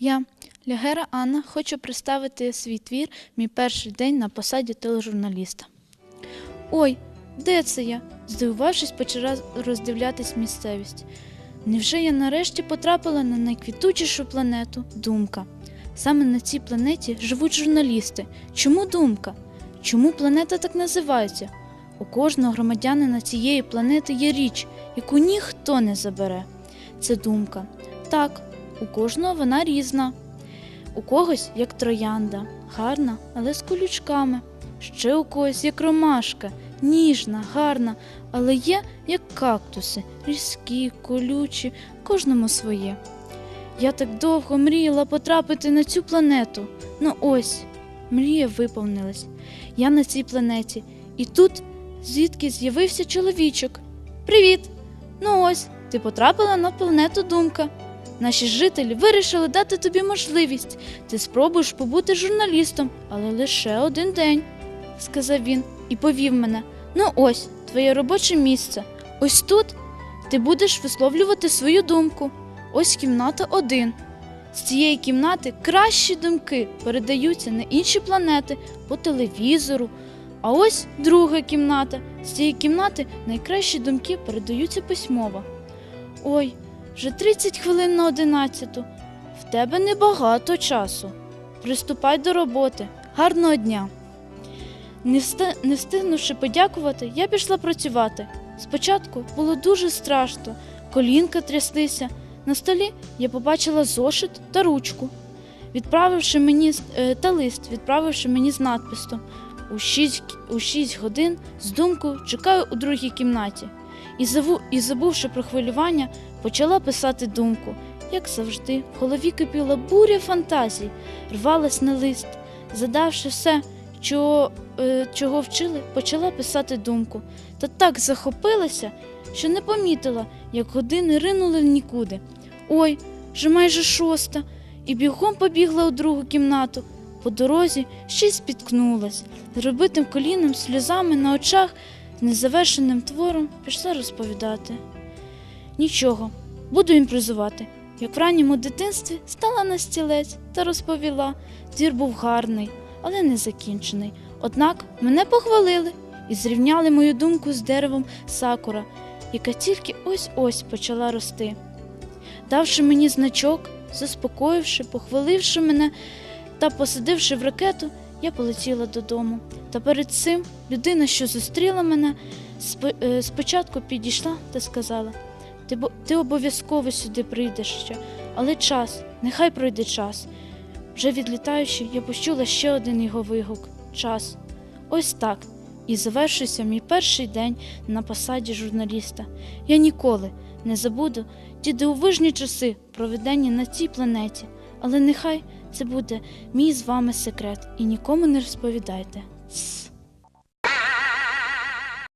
Я, Лягера Анна, хочу представити свій твір мій перший день на посаді тележурналіста. Ой, де це я? Здивувавшись, почала роздивлятись місцевість. Невже я нарешті потрапила на найквітучішу планету Думка? Саме на цій планеті живуть журналісти. Чому думка? Чому планета так називається? У кожного громадянина цієї планети є річ, яку ніхто не забере. Це думка. Так, у кожного вона різна. У когось як троянда, гарна, але з колючками. Ще у когось як ромашка, ніжна, гарна, але є як кактуси, різкі, колючі, кожному своє. Я так довго мріяла потрапити на цю планету. Ну ось, мрія виповнилась. Я на цій планеті, і тут звідки з'явився чоловічок. Привіт! Ну ось, ти потрапила на планету Думка. Наші жителі вирішили дати тобі можливість. Ти спробуєш побути журналістом, але лише один день, сказав він і повів мене. Ну ось, твоє робоче місце. Ось тут ти будеш висловлювати свою думку. Ось кімната один. З цієї кімнати кращі думки передаються на інші планети по телевізору. А ось друга кімната. З цієї кімнати найкращі думки передаються письмово. Ой, вже 30 хвилин на одинадцяту. В тебе небагато часу. Приступай до роботи. Гарного дня. Не, вста... не встигнувши подякувати, я пішла працювати. Спочатку було дуже страшно, колінка тряслися. На столі я побачила зошит та ручку, відправивши мені е, та лист, відправивши мені з надписом у 6, у 6 годин з думкою чекаю у другій кімнаті. І, забу... і забувши про хвилювання, почала писати думку. Як завжди, в голові кипіла буря фантазій, рвалась на лист, задавши все, чого, е, чого вчили, почала писати думку. Та так захопилася, що не помітила, як години ринули в нікуди. Ой, вже майже шоста, і бігом побігла у другу кімнату. По дорозі ще й спіткнулась, з розбитим коліном, сльозами на очах, з незавершеним твором пішла розповідати. Нічого, буду імпровізувати. Як в ранньому дитинстві стала на стілець та розповіла. Твір був гарний, але не закінчений. Однак мене похвалили і зрівняли мою думку з деревом сакура, яка тільки ось-ось почала рости. Давши мені значок, заспокоївши, похваливши мене та посадивши в ракету, я полетіла додому. Та перед цим людина, що зустріла мене, е, спочатку підійшла та сказала: ти, ти обов'язково сюди прийдеш ще, але час, нехай пройде час. Вже відлітаючи, я почула ще один його вигук час. Ось так. І завершився мій перший день на посаді журналіста. Я ніколи не забуду ті дивовижні часи, проведені на цій планеті. Але нехай це буде мій з вами секрет і нікому не розповідайте.